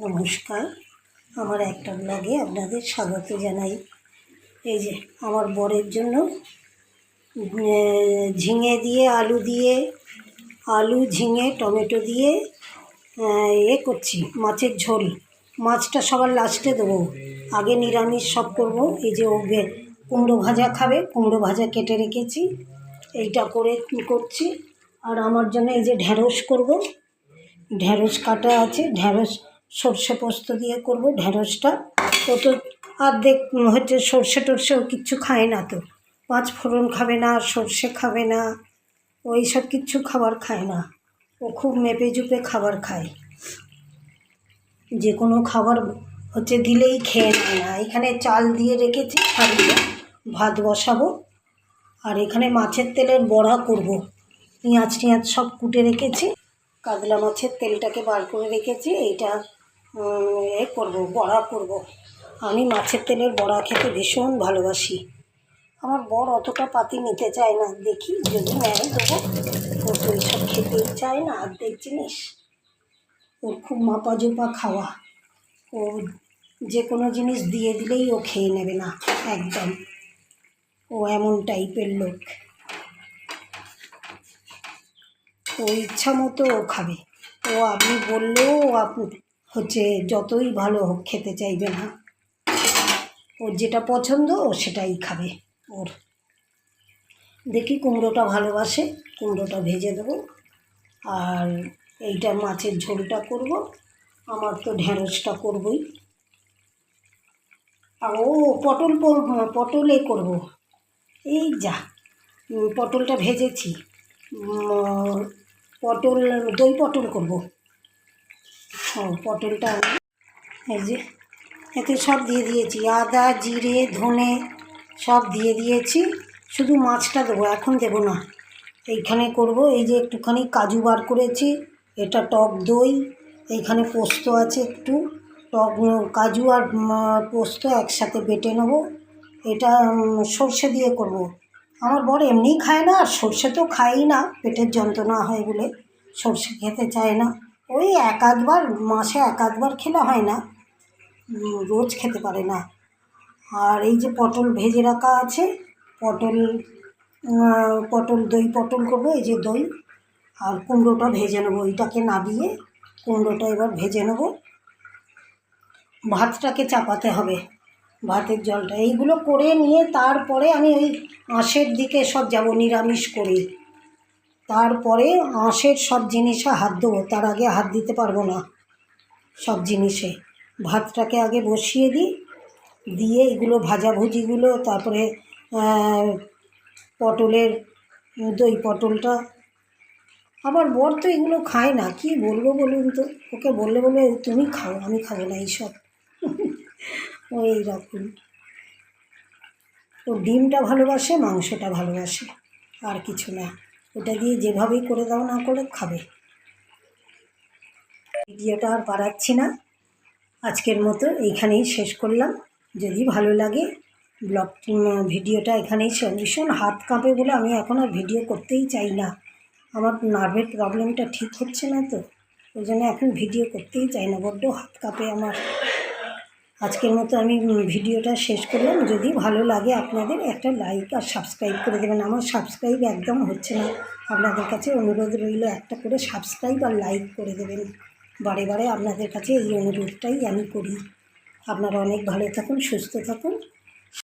নমস্কার। আমার একটা ব্লগে আপনাদের স্বাগত জানাই। এই যে, আমার বরের জন্য ঝিঙে দিয়ে আলু দিয়ে, আলু, ঝিঙে, টমেটো দিয়ে, এ করছি, মাছের ঝোল। মাছটা সবার লাস্টে দেবো। আগে নিরামিষ সব করব। এই যে ও গে- কুমড়ো ভাজা খাবে, কুমড়ো ভাজা কেটে রেখেছি। এইটা করে করছি। আর আমার জন্য এই যে ঢ্যাঁড়স করব। ঢ্যাঁড়স কাটা আছে ঢ্যাঁড়স সর্ষে পোস্ত দিয়ে করব ঢ্যাঁড়সটা ও তো অর্ধেক হচ্ছে সর্ষে টর্ষেও কিচ্ছু খায় না তো। পাঁচ ফোড়ন খাবে না, সর্ষে খাবে না ওই সব কিচ্ছু খাবার খায় না। ও খুব মেপে জুপে খাবার খায়। যে কোনো খাবার হচ্ছে দিলেই খেয়ে নেয় না। এখানে চাল দিয়ে রেখেছি হাঁড়িতে ভাত বসাবো। আর এখানে মাছের তেলের বড়া করব। পেঁয়াজ টিয়াজ সব কুটে রেখেছি। কাতলা মাছের তেলটাকে বার করে রেখেছি, এইটা এ করব, বড়া করব। আমি মাছের তেলের বড়া খেতে ভীষণ ভালোবাসি। আমার বর অতটা পাতি নিতে চায় না। দেখি, যদি নেয় দেবো ও তো এইসব খেতেই চায় না। অর্ধেক জিনিস ওর খুব মাপা জোপা খাওয়া। ও যে কোনো জিনিস দিয়ে দিলেই ও খেয়ে নেবে না, একদম। ও এমন টাইপের লোক। ও ইচ্ছা মতো ও খাবে। ও আপনি বললেও আপনি হচ্ছে যতই ভালো হোক খেতে চাইবে না। ওর যেটা পছন্দ, ও সেটাই খাবে ওর। দেখি কুমড়োটা ভালোবাসে, কুমড়োটা ভেজে দেবো। আর এইটা মাছের ঝোলটা করব। আমার তো ঢ্যাঁড়সটা করবই। আর ও পটল পটলে করব। এই যা পটলটা ভেজেছি। পটল, দই পটল করব। ও পটলটা আমি এই যে এতে সব দিয়ে দিয়েছি। আদা, জিরে, ধনে সব দিয়ে দিয়েছি। শুধু মাছটা দেবো, এখন দেবো না। এইখানে করব, এই যে একটুখানি কাজু বার করেছি, এটা টক দই, এইখানে পোস্ত আছে একটু। টক কাজু আর পোস্ত একসাথে বেটে নেব। এটা সর্ষে দিয়ে করব। আমার বর এমনিই খায় না, আর সর্ষে তো খায়ই না, পেটের যন্ত্রণা হয় বলে। সর্ষে খেতে চায় না। ওই এক আধবার, মাসে এক আধবার খেলে হয় না। রোজ খেতে পারে না। আর এই যে পটল ভেজে রাখা আছে, পটল পটল দই পটল করব, এই যে দই, আর কুমড়োটা ভেজে নেব। এইটাকে নাবিয়ে কুমড়োটা এবার ভেজে নেব। ভাতটাকে চাপাতে হবে, ভাতের জলটা। এইগুলো করে নিয়ে তারপরে আমি ওই আঁশের দিকে সব যাব, নিরামিষ করে তারপরে আঁশের সব জিনিসে হাত দেবো, তার আগে হাত দিতে পারব না সব জিনিসে। ভাতটাকে আগে বসিয়ে দিই, দিয়ে এগুলো ভাজাভুজিগুলো তারপরে পটলের, দই পটলটা। আমার বর তো এগুলো খায় না, কি বলব বলুন তো? ওকে বললে বলবে তুমি খাও, আমি খাব না এইসব। ওই রকম ও ডিমটা ভালোবাসে, মাংসটা ভালোবাসে, আর কিছু না। ওটা দিয়ে যেভাবেই করে দাও, না করে খাবে। ভিডিওটা আর বাড়াচ্ছি না। আজকের মতো এইখানেই শেষ করলাম। যদি ভালো লাগে, ব্লগ ভিডিওটা এখানেই ভীষণ হাত কাঁপে বলে আমি এখন আর ভিডিও করতেই চাই না। আমার নার্ভের প্রবলেমটা ঠিক হচ্ছে না তো, ওই জন্য এখন ভিডিও করতেই চাই না, বড্ড হাত কাঁপে আমার। আজকের মতো আমি ভিডিওটা শেষ করলাম। যদি ভালো লাগে আপনাদের, একটা লাইক আর সাবস্ক্রাইব করে দেবেন। আমার সাবস্ক্রাইব একদম হচ্ছে না। আপনাদের কাছে অনুরোধ রইল, একটা করে সাবস্ক্রাইব আর লাইক করে দেবেন। বারে বারে আপনাদের কাছে এই অনুরোধটাই আমি করি। আপনারা অনেক ভালো থাকুন, সুস্থ থাকুন।